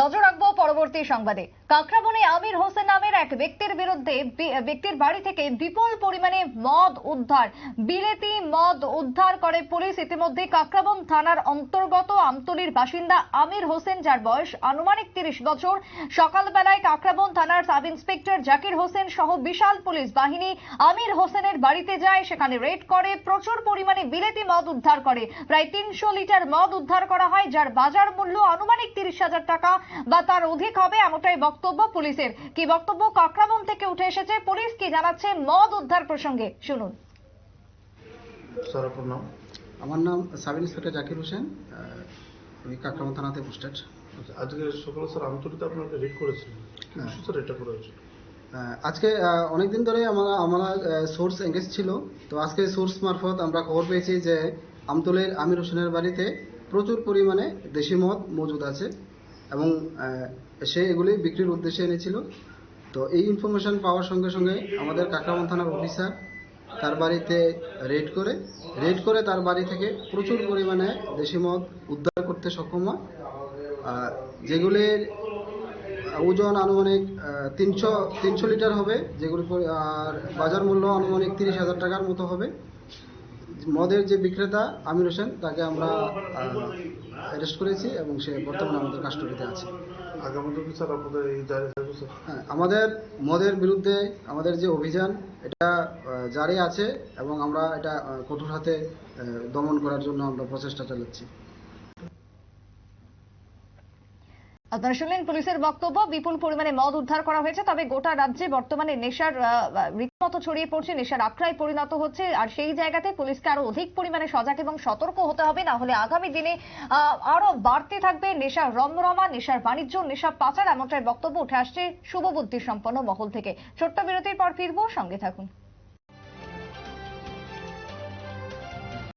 নজর রাখব পরবর্তী সংবাদে। কাকরাবনে আমির হোসেন নামের এক ব্যক্তির বিরুদ্ধে ব্যক্তির বাড়ি থেকে বিপুল পরিমাণে মদ উদ্ধার। বিলেতি মদ উদ্ধার করে পুলিশ। ইতিমধ্যে কাকরাবন থানার অন্তর্গত আমতলির বাসিন্দা আমির হোসেন, যার বয়স আনুমানিক তিরিশ বছর। সকালবেলায় কাকরাবন থানার সাব ইন্সপেক্টর জাকির হোসেন সহ বিশাল পুলিশ বাহিনী আমির হোসেনের বাড়িতে যায়। সেখানে রেড করে, প্রচুর পরিমাণে বিলেতি মদ উদ্ধার করে। প্রায় তিনশো লিটার মদ উদ্ধার করা হয়, যার বাজার মূল্য আনুমানিক তিরিশ হাজার টাকা। বা তার অধিক হবে এমনটাই বক্তব্য পুলিশের। কি বক্তব্য কাকরাবন থেকে উঠে এসেছে? পুলিশ কি জানাচ্ছে? মদ উদ্ধার প্রসঙ্গে। শুনুন। স্যার আমার নাম সাব ইন্সপেক্টর জাকির হোসেন। আমি কাকরামা থানাতে পোস্টেড। আজকে সকালে স্যার আমতলিতে আপনাকে রেড করেছিলেন। কি হ্যাঁ। স্যার এটা করা হয়েছিল আজকে অনেক দিন ধরে আমরা আমরা সোর্স এঙ্গেজ ছিল। তো আজকে সোর্স মারফত আমরা খবর পেয়েছি যে আমতলের আমির হোসেনের বাড়িতে প্রচুর পরিমাণে দেশি মদ মজুদ আছে। এবং সে এগুলি বিক্রির উদ্দেশ্যে এনেছিল। তো এই ইনফরমেশন পাওয়ার সঙ্গে সঙ্গে আমাদের কাকরামন থানার অফিসার তার বাড়িতে রেড করে রেড করে তার বাড়ি থেকে প্রচুর পরিমাণে দেশি মদ উদ্ধার করতে সক্ষম হয়। যেগুলির ওজন আনুমানিক তিনশো তিনশো লিটার হবে, যেগুলি, আর বাজার মূল্য আনুমানিক তিরিশ হাজার টাকার মতো হবে। মদের যে বিক্রেতা আমির হোসেন তাকে আমরা অ্যারেস্ট করেছি এবং সে বর্তমানে আমাদের কাস্টডিতে আছে। হ্যাঁ, আমাদের মদের বিরুদ্ধে আমাদের যে অভিযান এটা জারি আছে এবং আমরা এটা কঠোর হাতে দমন করার জন্য আমরা প্রচেষ্টা চালাচ্ছি। আপনারা শুনলেন পুলিশের বক্তব্য, বিপুল পরিমাণে মদ উদ্ধার করা হয়েছে, তবে গোটা রাজ্যে বর্তমানে নেশার রীতিমতো ছড়িয়ে পড়ছে, নেশার আখড়ায় পরিণত হচ্ছে, আর সেই জায়গাতে পুলিশকে আরও অধিক পরিমাণে সজাগ এবং সতর্ক হতে হবে, না হলে আগামী দিনে আরও বাড়তে থাকবে নেশার রমরমা, নেশার বাণিজ্য নেশা পাচার, এমনটাই বক্তব্য উঠে আসছে শুভবুদ্ধি সম্পন্ন মহল থেকে। ছোট্ট বিরতির পর ফিরবো, সঙ্গে থাকুন।